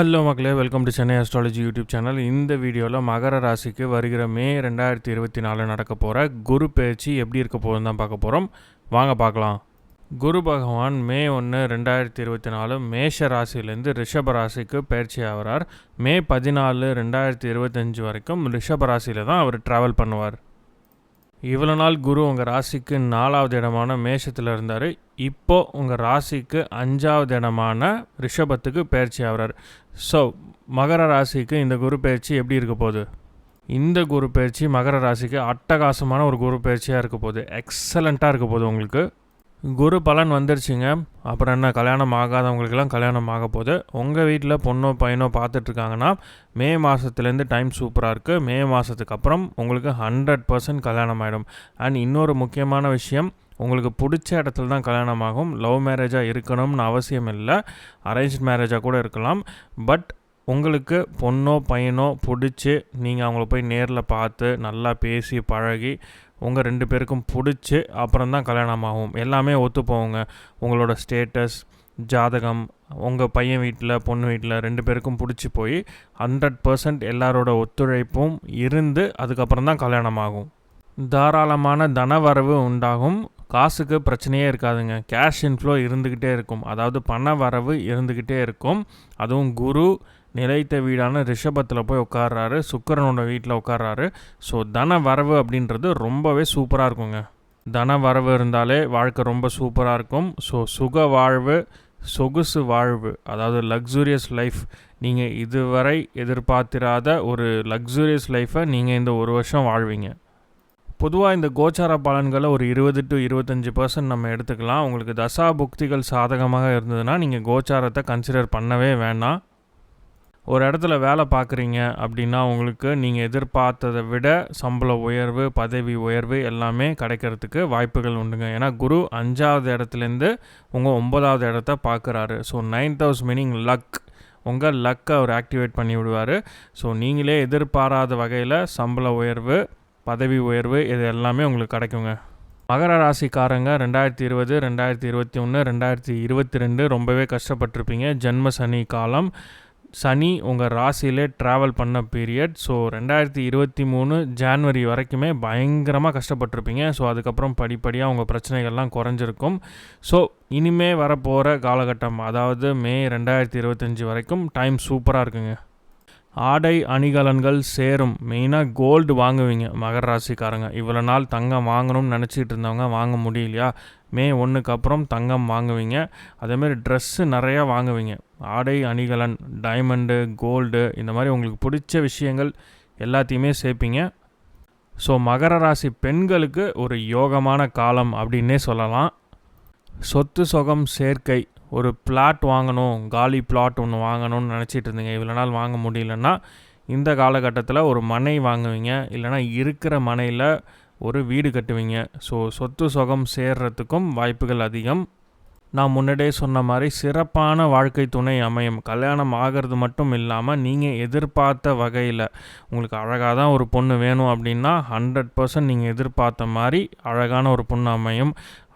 Hello மக்களே welcome to Chennai astrology YouTube channel. இந்த வீடியோவில் மகர ராசிக்கு வருகிற மே ரெண்டாயிரத்தி இருபத்தி நாலு நடக்க போகிற குரு பேச்சு எப்படி இருக்க போகுதுன்னு தான் பார்க்க போகிறோம் வாங்க பார்க்கலாம். குரு பகவான் மே ஒன்று ரெண்டாயிரத்தி இருபத்தி நாலு மேஷ ராசியிலேருந்து ரிஷப ராசிக்கு பயிற்சி ஆகிறார். மே பதினாலு ரெண்டாயிரத்தி இருபத்தஞ்சி வரைக்கும் ரிஷப ராசியில் தான் அவர் ட்ராவல் பண்ணுவார். இவ்வளோ நாள் குரு உங்கள் ராசிக்கு நாலாவது இடமான மேஷத்தில் இருந்தார். இப்போ உங்கள் ராசிக்கு அஞ்சாவது இடமான ரிஷபத்துக்கு பயிற்சி ஆகிறார். ஸோ மகர ராசிக்கு இந்த குரு பயிற்சி எப்படி இருக்க போகுது? இந்த குரு பயிற்சி மகர ராசிக்கு அட்டகாசமான ஒரு குரு பயிற்சியாக இருக்க போகுது. எக்ஸலண்ட்டாக இருக்க போகுது உங்களுக்கு. குரு பலன் வந்துருச்சுங்க. அப்புறம் என்ன கல்யாணம் ஆகாதவங்களுக்கெல்லாம் கல்யாணம் ஆக போகுது. உங்கள் வீட்டில் பொண்ணோ பையனோ பார்த்துட்ருக்காங்கன்னா மே மாதத்துலேருந்து டைம் சூப்பராக இருக்குது மே மாதத்துக்கு அப்புறம் உங்களுக்கு ஹண்ட்ரட் பர்சன்ட் கல்யாணம் ஆகிடும் அண்ட் இன்னொரு முக்கியமான விஷயம் உங்களுக்கு பிடிச்ச இடத்துல தான் கல்யாணம் ஆகும். லவ் மேரேஜாக இருக்கணும்னு அவசியம் இல்லை. அரேஞ்ச் மேரேஜாக கூட இருக்கலாம். பட் உங்களுக்கு பொண்ணோ பையனோ பிடிச்சி நீங்கள் அவங்கள போய் நேரில் பார்த்து நல்லா பேசி பழகி உங்கள் ரெண்டு பேருக்கும் பிடிச்சி அப்புறம் தான் கல்யாணம் ஆகும் எல்லாமே ஒத்துப்போங்க. உங்களோட ஸ்டேட்டஸ் ஜாதகம் உங்கள் பையன் வீட்டில் பொண்ணு வீட்டில் ரெண்டு பேருக்கும் பிடிச்சி போய் ஹண்ட்ரட் பர்சன்ட் எல்லாரோட ஒத்துழைப்பும் இருந்து அதுக்கப்புறம் தான் கல்யாணம் ஆகும் தாராளமான தனவரவு உண்டாகும். காசுக்கு பிரச்சனையே இருக்காதுங்க. கேஷ் இன்ஃப்ளோ இருந்துக்கிட்டே இருக்கும். அதாவது பண வரவு இருந்துக்கிட்டே இருக்கும். அதுவும் குரு நிலைத்த வீடான ரிஷபத்தில் போய் உட்கார்றாரு சுக்கரனோட வீட்டில் உட்கார்றாரு ஸோ தன வரவு அப்படின்றது ரொம்பவே சூப்பராக இருக்குங்க. தன வரவு இருந்தாலே வாழ்க்கை ரொம்ப சூப்பராக இருக்கும். ஸோ சுக வாழ்வு சொகுசு வாழ்வு அதாவது லக்ஸூரியஸ் லைஃப் நீங்கள் இதுவரை எதிர்பார்த்திராத ஒரு லக்ஸூரியஸ் லைஃப்பை நீங்கள் இந்த ஒரு வருஷம் வாழ்வீங்க. பொதுவாக இந்த கோச்சார பலன்களை ஒரு இருபது டு இருபத்தஞ்சி பர்சன்ட் நம்ம எடுத்துக்கலாம். உங்களுக்கு தசா புக்திகள் சாதகமாக இருந்ததுன்னா நீங்கள் கோச்சாரத்தை கன்சிடர் பண்ணவே வேண்டாம் ஒரு இடத்துல வேலை பார்க்குறீங்க அப்படின்னா உங்களுக்கு நீங்கள் எதிர்பார்த்ததை விட சம்பள உயர்வு பதவி உயர்வு எல்லாமே கிடைக்கிறதுக்கு வாய்ப்புகள் உண்டுங்க. ஏன்னா குரு அஞ்சாவது இடத்துலேருந்து உங்கள் ஒன்பதாவது இடத்த பார்க்குறாரு. So ninth house meaning luck உங்கள் லக்கை அவர் ஆக்டிவேட் பண்ணி விடுவார். ஸோ நீங்களே எதிர்பாராத வகையில் சம்பள உயர்வு பதவி உயர்வு இது எல்லாமே உங்களுக்கு கிடைக்குங்க. மகர ராசிக்காரங்க ரெண்டாயிரத்தி இருபது ரெண்டாயிரத்தி இருபத்தி ஒன்று ரெண்டாயிரத்தி இருபத்தி ரெண்டு ரொம்பவே கஷ்டப்பட்டிருப்பீங்க. ஜென்ம சனி காலம் சனி உங்கள் ராசியிலே ட்ராவல் பண்ண பீரியட் ஸோ ரெண்டாயிரத்தி இருபத்தி மூணு ஜான்வரி வரைக்குமே பயங்கரமாக கஷ்டப்பட்டிருப்பீங்க. ஸோ அதுக்கப்புறம் படிப்படியாக உங்கள் பிரச்சனைகள்லாம் குறைஞ்சிருக்கும். ஸோ இனிமே வரப்போகிற காலகட்டம் அதாவது மே ரெண்டாயிரத்தி இருபத்தஞ்சி வரைக்கும் டைம் சூப்பராக இருக்குங்க. ஆடை அணிகலன்கள் சேரும். மெயினாக கோல்டு வாங்குவீங்க. மகர ராசிக்காரங்க. இவ்வளோ நாள் தங்கம் வாங்கணும்னு நினச்சிட்டு இருந்தவங்க வாங்க முடியலையா? மே ஒன்றுக்கு அப்புறம் தங்கம் வாங்குவீங்க. அதேமாதிரி ட்ரெஸ்ஸு நிறையா வாங்குவீங்க. ஆடை அணிகலன் டைமண்டு கோல்டு இந்த மாதிரி உங்களுக்கு பிடிச்ச விஷயங்கள் எல்லாத்தையுமே சேர்ப்பீங்க. ஸோ மகர ராசி பெண்களுக்கு ஒரு யோகமான காலம் அப்படின்னே சொல்லலாம். சொத்து சொகம் சேர்க்கை. ஒரு பிளாட் வாங்கணும் காலி பிளாட் ஒன்று வாங்கணும்னு நினச்சிட்டு இருந்தீங்க. இவ்வளோ நாள் வாங்க முடியலன்னா இந்த காலகட்டத்தில் ஒரு மனை வாங்குவீங்க. இல்லைனா இருக்கிற மனையில் ஒரு வீடு கட்டுவீங்க. ஸோ சொத்து சுகம் சேர்றதுக்கும் வாய்ப்புகள் அதிகம். நான் முன்னாடியே சொன்ன மாதிரி சிறப்பான வாழ்க்கை துணை அமையும். கல்யாணம் ஆகிறது மட்டும் இல்லாமல் நீங்கள் எதிர்பார்த்த வகையில் உங்களுக்கு அழகாக தான் ஒரு பொண்ணு வேணும் அப்படின்னா ஹண்ட்ரட் பர்சன்ட் நீங்கள் எதிர்பார்த்த மாதிரி அழகான ஒரு பொண்ணு அமையும்.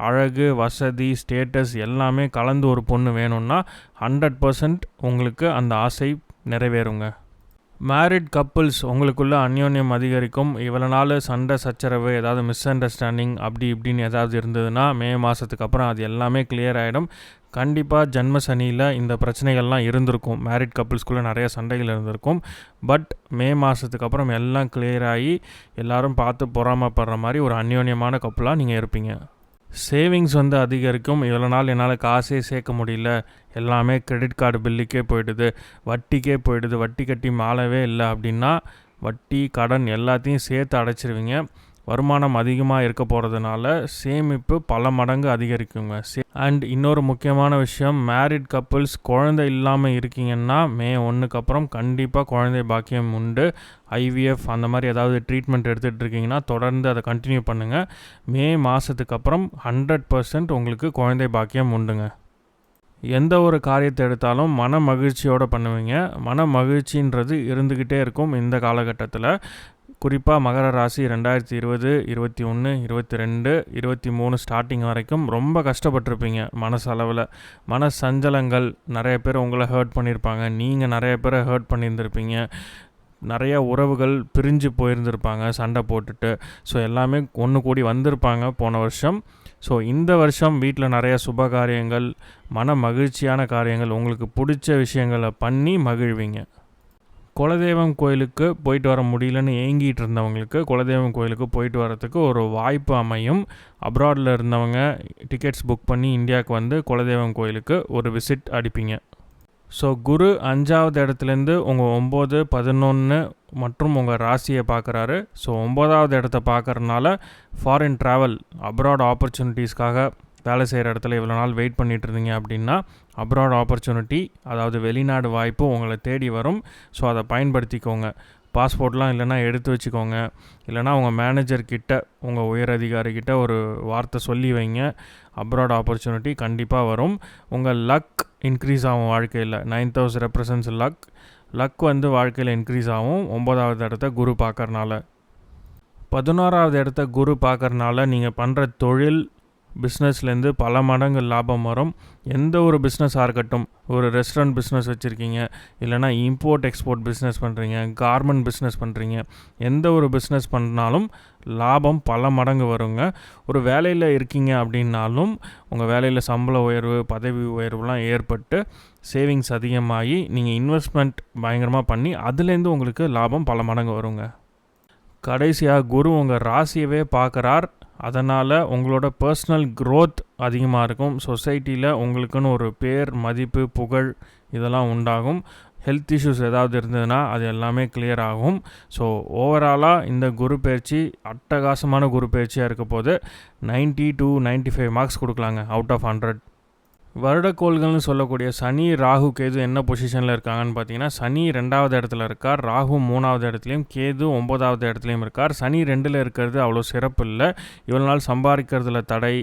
அழகு வசதி ஸ்டேட்டஸ் எல்லாமே கலந்து ஒரு பொண்ணு வேணும்னா ஹண்ட்ரட் பர்சன்ட் உங்களுக்கு அந்த ஆசை நிறைவேறுங்க. மேரிட் கப்புள்ஸ் உங்களுக்குள்ள அந்யோன்யம் அதிகரிக்கும். இவ்வளோ நாள் சண்டை சச்சரவு ஏதாவது மிஸ் அண்டர்ஸ்டாண்டிங் அப்படி இப்படின்னு ஏதாவது இருந்ததுன்னா மே மாதத்துக்கு அப்புறம் அது எல்லாமே கிளியர் ஆகிடும் கண்டிப்பாக ஜென்ம சனியில் இந்த பிரச்சனைகள்லாம் இருந்திருக்கும். மேரிட் கப்புள்ஸ்குள்ளே நிறைய சண்டைகள் இருந்திருக்கும். பட் மே மாதத்துக்கு அப்புறம் எல்லாம் கிளியர் ஆகி எல்லோரும் பார்த்து பொறாமப்படுற மாதிரி ஒரு அந்யோன்யமான கப்புளாக நீங்கள் இருப்பீங்க. சேவிங்ஸ் வந்து அதிகரிக்கும். இவ்வளோ நாள் என்னால் காசே சேர்க்க முடியல. எல்லாமே கிரெடிட் கார்டு பில்லுக்கே போயிடுது. வட்டிக்கே போயிடுது. வட்டி கட்டி மாலவே இல்லை அப்படின்னா வட்டி கடன் எல்லாத்தையும் சேர்த்து அடைச்சிருவீங்க. வருமானம் அதிகமாக இருக்க போகிறதுனால சேமிப்பு பல மடங்கு அதிகரிக்குங்க. அண்ட் இன்னொரு முக்கியமான விஷயம் மேரிட் கப்புள்ஸ் குழந்தை இல்லாமல் இருக்கீங்கன்னா மே ஒன்றுக்கு அப்புறம் கண்டிப்பாக குழந்தை பாக்கியம் உண்டு. ஐவிஎஃப் அந்த மாதிரி ஏதாவது ட்ரீட்மெண்ட் எடுத்துகிட்டு இருக்கீங்கன்னா தொடர்ந்து அதை கண்டினியூ பண்ணுங்கள் மே மாதத்துக்கு அப்புறம் ஹண்ட்ரட் பர்சன்ட் உங்களுக்கு குழந்தை பாக்கியம் உண்டுங்க. எந்த ஒரு காரியத்தை எடுத்தாலும் மன மகிழ்ச்சியோடு பண்ணுவீங்க. மன மகிழ்ச்சின்றது இருந்துக்கிட்டே இருக்கும் இந்த காலகட்டத்தில். குறிப்பாக மகர ராசி ரெண்டாயிரத்தி இருபது இருபத்தி ஒன்று இருபத்தி ரெண்டு இருபத்தி மூணு ஸ்டார்டிங் வரைக்கும் ரொம்ப கஷ்டப்பட்டிருப்பீங்க மனசளவில் மன சஞ்சலங்கள் நிறைய பேர் உங்களை ஹர்ட் பண்ணியிருப்பாங்க நீங்கள் நிறைய பேரை ஹர்ட் பண்ணியிருந்திருப்பீங்க. நிறைய உறவுகள் பிரிஞ்சு போயிருந்திருப்பாங்க சண்டை போட்டுட்டு. ஸோ எல்லாமே ஒன்று கூடி வந்திருப்பாங்க போன வருஷம். ஸோ இந்த வருஷம் வீட்டில் நிறைய சுப காரியங்கள் மன மகிழ்ச்சியான காரியங்கள் உங்களுக்கு பிடிச்ச விஷயங்களை பண்ணி மகிழ்வீங்க. குலதெய்வம் கோயிலுக்கு போயிட்டு வர முடியலன்னு ஏங்கிட்டு இருந்தவங்களுக்கு குலதெய்வம் கோயிலுக்கு போயிட்டு வரத்துக்கு ஒரு வாய்ப்பு அமையும். அப்ராடில் இருந்தவங்க டிக்கெட்ஸ் புக் பண்ணி இந்தியாவுக்கு வந்து குலதெய்வம் கோயிலுக்கு ஒரு விசிட் அடிப்பீங்க. ஸோ குரு அஞ்சாவது இடத்துலேருந்து உங்கள் ஒம்பது பதினொன்று மற்றும் உங்கள் ராசியை பார்க்குறாரு. ஸோ ஒம்பதாவது இடத்த பார்க்குறதுனால ஃபாரின் ட்ராவல் அப்ராட் ஆப்பர்ச்சுனிட்டிஸ்க்காக வேலை செய்கிற இடத்துல இவ்வளோ நாள் வெயிட் பண்ணிட்டு இருந்தீங்க அப்படின்னா அப்ராட் ஆப்பர்ச்சுனிட்டி அதாவது வெளிநாடு வாய்ப்பு உங்களை தேடி வரும். ஸோ அதை பயன்படுத்திக்கோங்க. பாஸ்போர்ட்லாம் இல்லைனா எடுத்து வச்சுக்கோங்க. இல்லைனா உங்கள் மேனேஜர் கிட்ட உங்கள் உயர் அதிகாரிக்கிட்ட ஒரு வார்த்தை சொல்லி வைங்க. அப்ராட் ஆப்பர்ச்சுனிட்டி கண்டிப்பாக வரும். உங்கள் லக் இன்க்ரீஸ் ஆகும் வாழ்க்கையில். நைன் தௌசண்ட் ரெப்ரசன்ஸ் லக் லக் வந்து வாழ்க்கையில் இன்க்ரீஸ் ஆகும். ஒம்பதாவது இடத்த குரு பார்க்கறனால. பதினோராவது இடத்த குரு பார்க்கறனால நீங்கள் பண்ணுற தொழில் பிஸ்னஸ்லேருந்து பல மடங்கு லாபம் வரும். எந்த ஒரு பிஸ்னஸாக இருக்கட்டும் ஒரு ரெஸ்டாரண்ட் பிஸ்னஸ் வச்சுருக்கீங்க இல்லைனா இம்போர்ட் எக்ஸ்போர்ட் பிஸ்னஸ் பண்ணுறீங்க கார்மெண்ட் பிஸ்னஸ் பண்ணுறீங்க எந்த ஒரு பிஸ்னஸ் பண்ணாலும் லாபம் பல மடங்கு வருங்க. ஒரு வேலையில் இருக்கீங்க அப்படின்னாலும் உங்கள் வேலையில் சம்பள உயர்வு பதவி உயர்வுலாம் ஏற்பட்டு சேவிங்ஸ் அதிகமாகி நீங்கள் இன்வெஸ்ட்மெண்ட் பயங்கரமாக பண்ணி அதுலேருந்து உங்களுக்கு லாபம் பல மடங்கு வருங்க. கடைசியாக குரு உங்கள் ராசியவே பார்க்குறார். அதனால் உங்களோட பர்சனல் க்ரோத் அதிகமாக இருக்கும். சொசைட்டியில் உங்களுக்குன்னு ஒரு பேர் மதிப்பு புகழ் இதெல்லாம் உண்டாகும். ஹெல்த் இஷ்யூஸ் ஏதாவது இருந்ததுன்னா அது எல்லாமே கிளியர் ஆகும். ஸோ ஓவராலாக இந்த குரு பயிற்சி அட்டகாசமான குரு பயிற்சியாக இருக்க போது ninety to ninety five marks கொடுக்கலாங்க. அவுட் ஆஃப் ஹண்ட்ரட் வருடக்கோள்கள்னு சொல்லக்கூடிய சனி ராகு கேது என்ன பொசிஷனில் இருக்காங்கன்னு பார்த்தீங்கன்னா சனி ரெண்டாவது இடத்துல இருக்கார் ராகு மூணாவது இடத்துலையும் கேது ஒம்பதாவது இடத்துலையும் இருக்கார். சனி ரெண்டில் இருக்கிறது அவ்வளோ சிறப்பு இல்லை. இவ்வளோ நாள் சம்பாதிக்கிறதுல தடை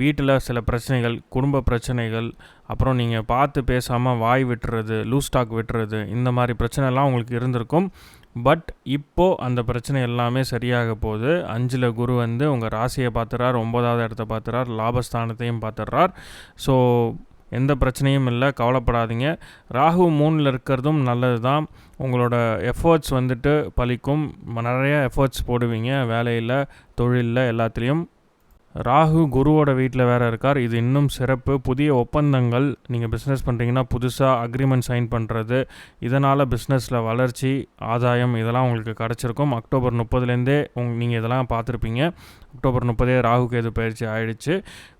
வீட்டில் சில பிரச்சனைகள் குடும்ப பிரச்சனைகள் அப்புறம் நீங்கள் பார்த்து பேசாமல் வாய் விட்டுறது லூஸ் விட்டுறது இந்த மாதிரி பிரச்சனைலாம் உங்களுக்கு இருந்திருக்கும். பட் இப்போது அந்த பிரச்சனை எல்லாமே சரியாக போகுது. அஞ்சில் குரு வந்து உங்கள் ராசியை பார்த்துறார் ஒம்பதாவது இடத்த பார்த்துறார் லாபஸ்தானத்தையும் பார்த்துட்றார் ஸோ எந்த பிரச்சனையும் இல்லை கவலைப்படாதீங்க. ராகு மூணில் இருக்கிறதும் நல்லது தான் உங்களோட எஃபர்ட்ஸ் வந்துட்டு பலிக்கும். நிறைய எஃபர்ட்ஸ் போடுவீங்க. வேலையில் தொழிலில் எல்லாத்துலேயும். ராகு குருவோட வீட்டில் வேறு இருக்கார். இது இன்னும் சிறப்பு. புதிய ஒப்பந்தங்கள் நீங்கள் பிஸ்னஸ் பண்ணுறீங்கன்னா புதுசாக அக்ரிமெண்ட் சைன் பண்ணுறது இதனால் பிஸ்னஸில் வளர்ச்சி ஆதாயம் இதெல்லாம் உங்களுக்கு கிடச்சிருக்கும். அக்டோபர் முப்பதுலேருந்தே உங் நீங்கள் இதெல்லாம் பார்த்துருப்பீங்க. அக்டோபர் முப்பதே ராகு கேது பயிற்சி ஆயிடுச்சு.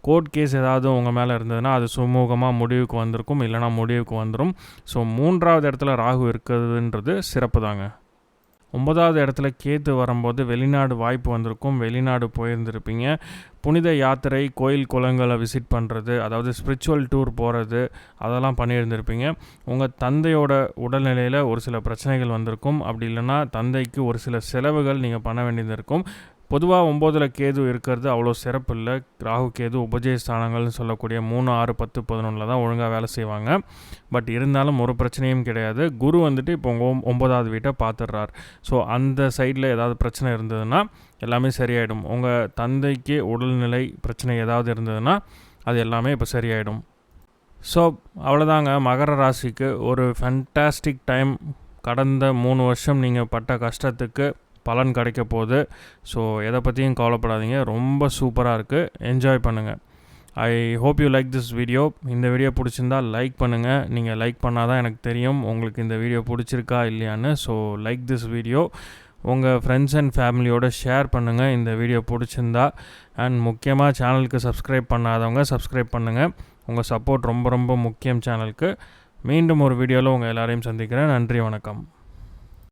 கோர்ட் கேஸ் ஏதாவது உங்கள் மேலே இருந்ததுன்னா அது சுமூகமாக முடிவுக்கு வந்திருக்கும். இல்லைனா முடிவுக்கு வந்துடும் ஸோ மூன்றாவது இடத்துல ராகு இருக்கிறதுன்றது சிறப்பு தாங்க. ஒன்பதாவது இடத்துல கேத்து வரும்போது வெளிநாடு வாய்ப்பு வந்திருக்கும். வெளிநாடு போயிருந்திருப்பீங்க. புனித யாத்திரை கோயில் குளங்களை விசிட் பண்ணுறது அதாவது ஸ்பிரிச்சுவல் டூர் போகிறது அதெல்லாம் பண்ணியிருந்திருப்பீங்க. உங்கள் தந்தையோட உடல்நிலையில் ஒரு சில பிரச்சனைகள் வந்திருக்கும். அப்படி இல்லைன்னா தந்தைக்கு ஒரு சில செலவுகள் நீங்கள் பண்ண வேண்டியது இருக்கும். பொதுவாக ஒம்போதில் கேது இருக்கிறது அவ்வளோ சிறப்பு இல்லை ராகு கேது உபஜய ஸ்தானங்கள்னு சொல்லக்கூடிய மூணு ஆறு பத்து பதினொன்றில் தான் ஒழுங்காக வேலை செய்வாங்க. பட் இருந்தாலும் ஒரு பிரச்சனையும் கிடையாது. குரு வந்துட்டு இப்போ உங்கள் ஒம்பதாவது வீட்டை பார்த்துடுறார் ஸோ அந்த சைடில் ஏதாவது பிரச்சனை இருந்ததுன்னா எல்லாமே சரியாயிடும். உங்கள் தந்தைக்கு உடல்நிலை பிரச்சனை ஏதாவது இருந்ததுன்னா அது எல்லாமே இப்போ சரியாயிடும். ஸோ அவ்வளோதாங்க மகர ராசிக்கு ஒரு ஃபென்டாஸ்டிக் டைம் கடந்த மூணு வருஷம் நீங்கள் பட்ட கஷ்டத்துக்கு பலன் கிடைக்க போகுது. ஸோ எதை பற்றியும் கவலைப்படாதீங்க. ரொம்ப சூப்பராக இருக்குது என்ஜாய் பண்ணுங்கள் I hope you like this video இந்த வீடியோ பிடிச்சிருந்தா லைக் பண்ணுங்கள் நீங்கள் லைக் பண்ணால் தான் எனக்கு தெரியும். உங்களுக்கு இந்த வீடியோ பிடிச்சிருக்கா இல்லையான்னு. ஸோ லைக் திஸ் வீடியோ உங்கள் ஃப்ரெண்ட்ஸ் அண்ட் ஃபேமிலியோட ஷேர் பண்ணுங்கள் இந்த வீடியோ பிடிச்சிருந்தா. அண்ட் முக்கியமாக சேனலுக்கு சப்ஸ்கிரைப் பண்ணாதவங்க சப்ஸ்கிரைப் பண்ணுங்கள் உங்கள் சப்போர்ட் ரொம்ப ரொம்ப முக்கியம் சேனலுக்கு மீண்டும் ஒரு வீடியோவில் உங்கள் எல்லாரையும் சந்திக்கிறேன். நன்றி வணக்கம்.